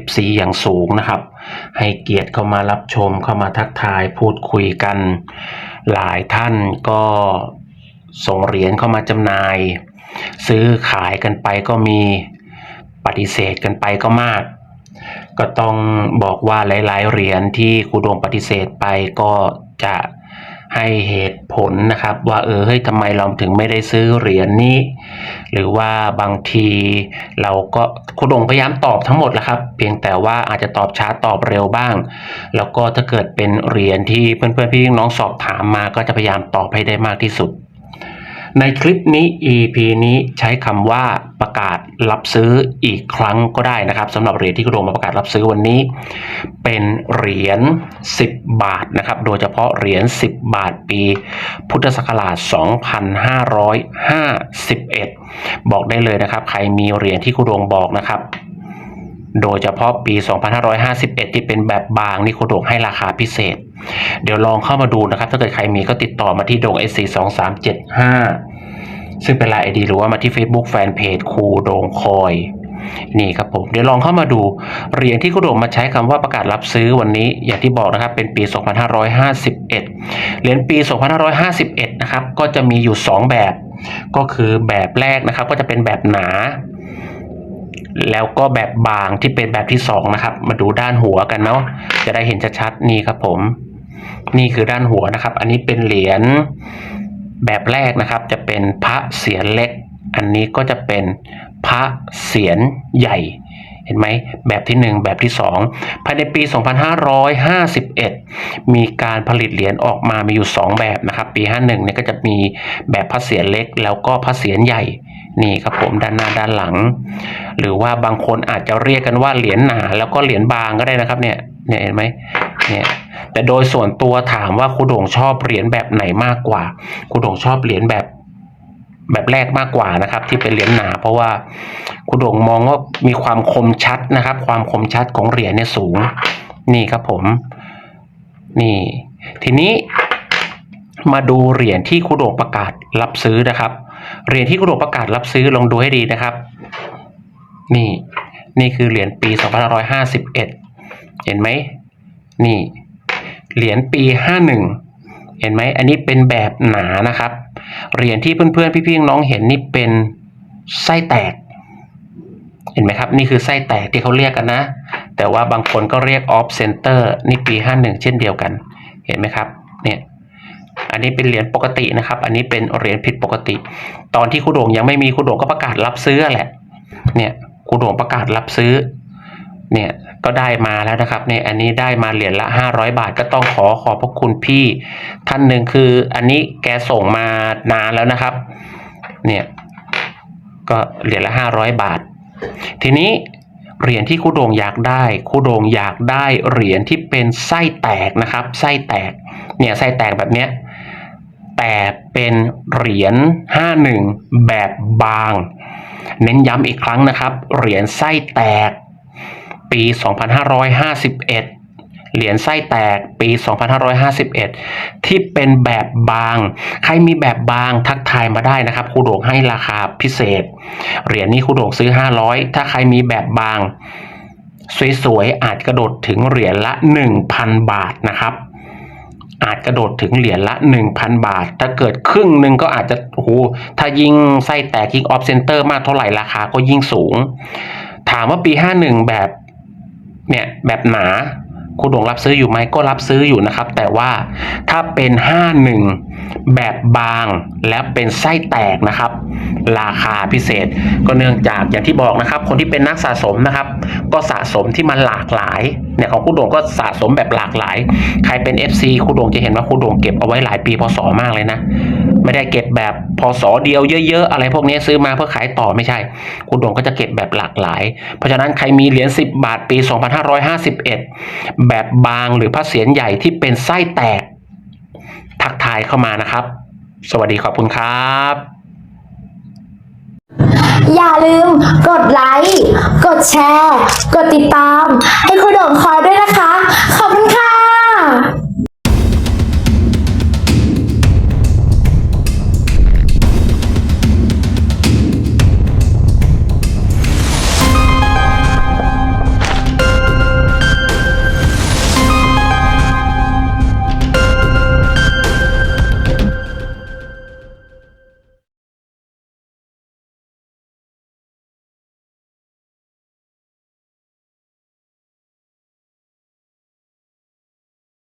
FC อย่างสูงนะครับ ให้เกียรติเข้ามารับชมเข้ามาทักทายพูดคุยกัน หลายท่านก็ส่งเหรียญเข้ามาจำหน่าย ซื้อขายกันไปก็มีปฏิเสธกันไปก็มาก ก็ต้องบอกว่าหลาย ๆ เหรียญที่ครูโดงปฏิเสธไปก็จะ ให้เหตุผลนะครับ ว่าเออเฮ้ยทำไมเราถึงไม่ได้ซื้อเหรียญนี้ หรือว่าบางทีเราก็ครูโดงพยายามตอบทั้งหมดแหละครับ เพียงแต่ว่าอาจจะตอบช้าตอบเร็วบ้าง แล้วก็ถ้าเกิดเป็นเหรียญที่เพื่อนๆพี่น้องสอบถามมาก็จะพยายามตอบให้ได้มากที่สุด ในคลิปนี้ EP นี้ใช้คำว่าประกาศรับซื้ออีกครั้งก็ได้นะครับสำหรับเหรียญที่กระโดงมาประกาศรับซื้อวันนี้ เป็นเหรียญ 10 บาทนะครับ โดยเฉพาะเหรียญ 10 บาทปี พุทธศักราช 2551 บอกได้เลยนะครับ ใครมีเหรียญที่กระโดงบอกนะครับ โดยเฉพาะปี 2551 ที่เป็นแบบบางนี่โคโดงให้ราคาพิเศษ เดี๋ยวลองเข้ามาดูนะครับ ถ้าเกิดใครมีก็ติดต่อมาที่โด่ง s 4 2 3 7 5 ซึ่งเป็นไลน์ไอดีหรือว่ามาที่ Facebook Fanpage ครูโด่งคอย นี่ครับผม เดี๋ยวลองเข้ามาดูเหรียญที่โคโดงมาใช้คำว่าประกาศรับซื้อวันนี้ อย่างที่บอกนะครับเป็นปี 2551 เหรียญปี 2551 นะครับก็จะมีอยู่ 2 แบบ ก็คือแบบแรกนะครับก็จะเป็นแบบหนา แล้วก็แบบบางที่เป็นแบบที่สองนะครับ มาดูด้านหัวกันเนาะจะได้เห็นชัดๆนี่ครับผม นี่คือด้านหัวนะครับ อันนี้เป็นเหรียญแบบแรกนะครับ จะเป็นพระเสียรเล็ก อันนี้ก็จะเป็นพระเสียรใหญ่ เห็นไหมแบบที่หนึ่งแบบที่สองภายในปี 2551 มีการผลิตเหรียญออกมามีอยู่ 2 แบบนะครับ ปี 51เนี่ยก็จะมีแบบพระเสียรเล็ก แล้วก็พระเสียรใหญ่ นี่ครับผมด้านหน้าด้านหลัง หรือว่าบางคนอาจจะเรียกกันว่าเหรียญหนาแล้วก็เหรียญบางก็ได้นะครับเนี่ยเนี่ยเห็นไหมเนี่ยแต่โดยส่วนตัวถามว่าครูโด่งชอบเหรียญแบบไหนมากกว่าครูโด่งชอบเหรียญแบบแบบแรกมากกว่านะครับ ที่เป็นเหรียญหนา เพราะว่าครูโด่งมองว่ามีความคมชัดนะครับ ความคมชัดของเหรียญเนี่ยสูง นี่ครับผม นี่ ทีนี้มาดูเหรียญที่ครูโด่งประกาศรับซื้อนะครับ เหรียญที่ครูโด่งประกาศรับซื้อลองดูให้ดีนะครับ นี่ นี่คือเหรียญปี 2551 เห็นไหม นี่ เหรียญปี 51 เห็นไหม อันนี้เป็นแบบหนานะครับ เหรียญที่เพื่อนๆ พี่ๆ น้องเห็นนี่เป็นไส้แตก เห็นไหมครับ นี่คือไส้แตกที่เขาเรียกกันนะ แต่ว่าบางคนก็เรียกออฟเซนเตอร์นี่ปี 51 เช่นเดียวกัน เห็นไหมครับ เนี่ย อันนี้เป็นเหรียญปกตินะครับ อันนี้เป็นเหรียญผิดปกติ ตอนที่ครูโด่งยังไม่มีครูโด่งก็ประกาศรับซื้อแหละ เนี่ยครูโด่งประกาศรับซื้อ เนี่ยก็ได้มาแล้วนะครับเนี่ยอันนี้ได้มาเหรียญละ 500 บาทก็ต้องขอขอบพระคุณพี่ ท่านหนึ่งคืออันนี้แกส่งมานานแล้วนะครับ เนี่ยก็เหรียญละ 500 บาท ทีนี้เหรียญที่ครูโด่งอยากได้ครูโด่งอยากได้เหรียญที่เป็นไส้แตกนะครับ ไส้แตกเนี่ยไส้แตกแบบเนี้ย แต่เป็นเหรียญ 51 แบบบาง เน้นย้ำอีกครั้งนะครับ เหรียญไส้แตก ปี 2551เหรียญไส้แตกปี 2551 ที่เป็นแบบบาง ใครมีแบบบางทักทายมาได้นะครับครูโด่งให้ราคาพิเศษ เหรียญนี้ครูโด่งซื้อ 500 ถ้าใครมีแบบบาง สวยๆ อาจกระโดดถึงเหรียญละ 1,000 บาทนะครับ อาจกระโดดถึงเหรียญละ 1,000 บาท ถ้าเกิดครึ่งหนึ่งก็อาจจะโอ้โหถ้ายิงไส้แตกยิงออฟเซนเตอร์มากเท่าไหร่ราคาก็ยิ่งสูง ถามว่าปี 51 แบบเนี่ยแบบหนาครูโด่งรับซื้ออยู่ไหมก็รับซื้ออยู่นะครับ แต่ว่าถ้าเป็น 51 แบบบางและเป็นไส้แตกนะครับ ราคาพิเศษ ก็เนื่องจากอย่างที่บอกนะครับ คนที่เป็นนักสะสมนะครับ ก็สะสมที่มันหลากหลาย เนี่ยของคุณโด่งก็สะสมแบบหลากหลาย ใครเป็น FC คุณโด่งจะเห็นว่าคุณโด่งเก็บเอาไว้หลายปีพศมากเลยนะ ไม่ได้เก็บแบบพศเดียวเยอะๆ อะไรพวกนี้ซื้อมาเพื่อขายต่อไม่ใช่ คุณโด่งก็จะเก็บแบบหลากหลาย เพราะฉะนั้นใครมีเหรียญ10 บาทปี 2551 แบบบางหรือพระเศียรใหญ่ที่เป็นไส้แตกทักทายเข้ามานะครับ สวัสดีขอบคุณครับ อย่าลืมกดไลค์ กดแชร์ กดติดตาม ให้คุณโด่งคอยด้วย